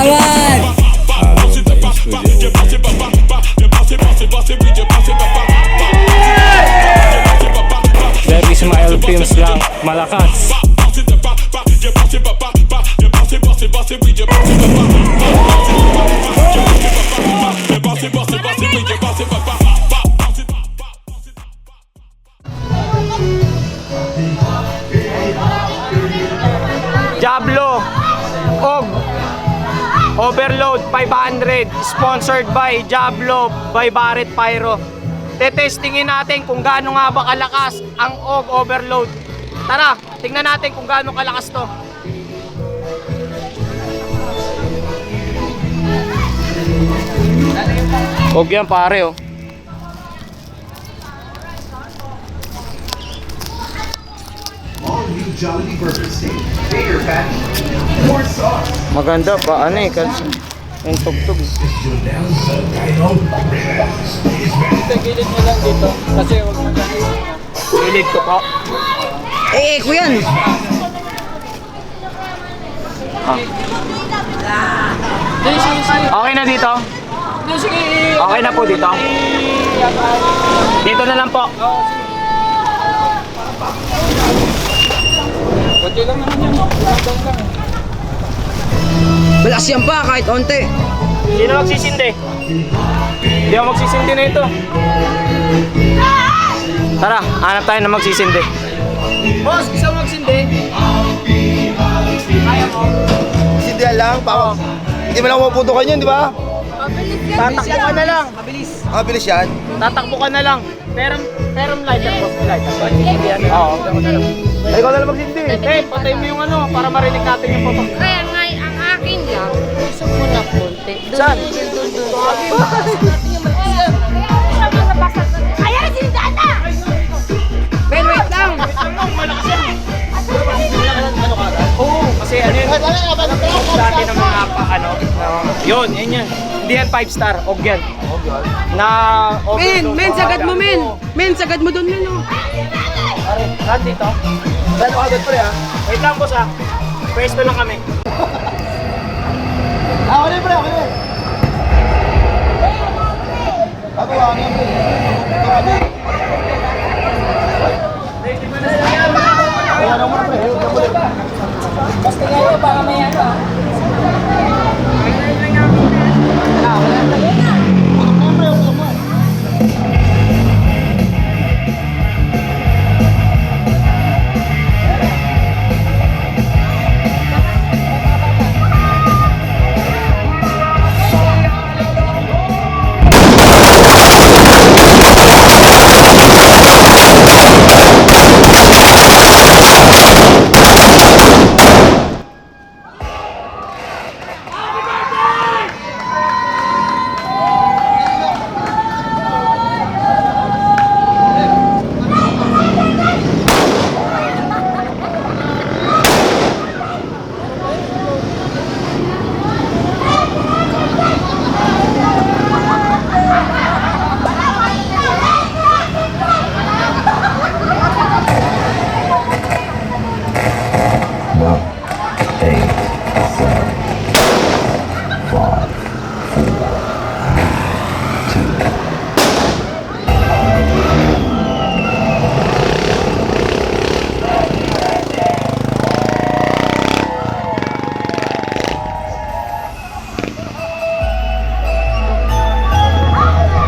Dawaj! Very Smile Films lang, malakas! Diablo! Overload 500, sponsored by Diablo by Barrett Pyro. Tetestingin natin kung gaano nga ba kalakas ang Og Overload. Tara, tingnan natin kung gaano kalakas to. Og yan pare oh. All new Jollibee Burgers. Bigger patty, more sauce. Maganda pa ano eh kasi yung tugtog. Gilid mo lang dito. Kasi huwag mo lang. Pilit ko po. Eh, eh, ko yan. Okay na dito? Okay na po dito? Dito na lang po. Kunti lang naman yan. Kunti lang. Malakas yan pa, kahit onte. Sino magsisindi? Hindi ako magsisindi na ito. Tara, hanap tayo na magsisindi. Boss, gusto mo magsindi? Kaya mo? Sindihan lang, pa. Hindi mo lang mapuputukan yun, di ba? Tatakbo ka na lang. Ah, bilis yan. Tatakbo ka na lang. Pero, pero lighter, boss. May lighter. Oo. Ay, ikaw na lang magsindi. Eh, patay mo yung ano, para marinig natin yung putok. Kaya nga, lang, gusto na konti. Doon, Saan? doon, doon, doon. Ayan, sinidaan na! Ben, wait lang. Oo, kasi ano yun, dati ng mga pa, ano, yun, yun yun. Hindi yan 5 star, og yan. Na Men, overdose. men, sagad mo, men. Men, sagad mo doon, men, oh. Saan dito? Saan mo agad pre, ha? Wait lang boss ah. Pwesto lang kami.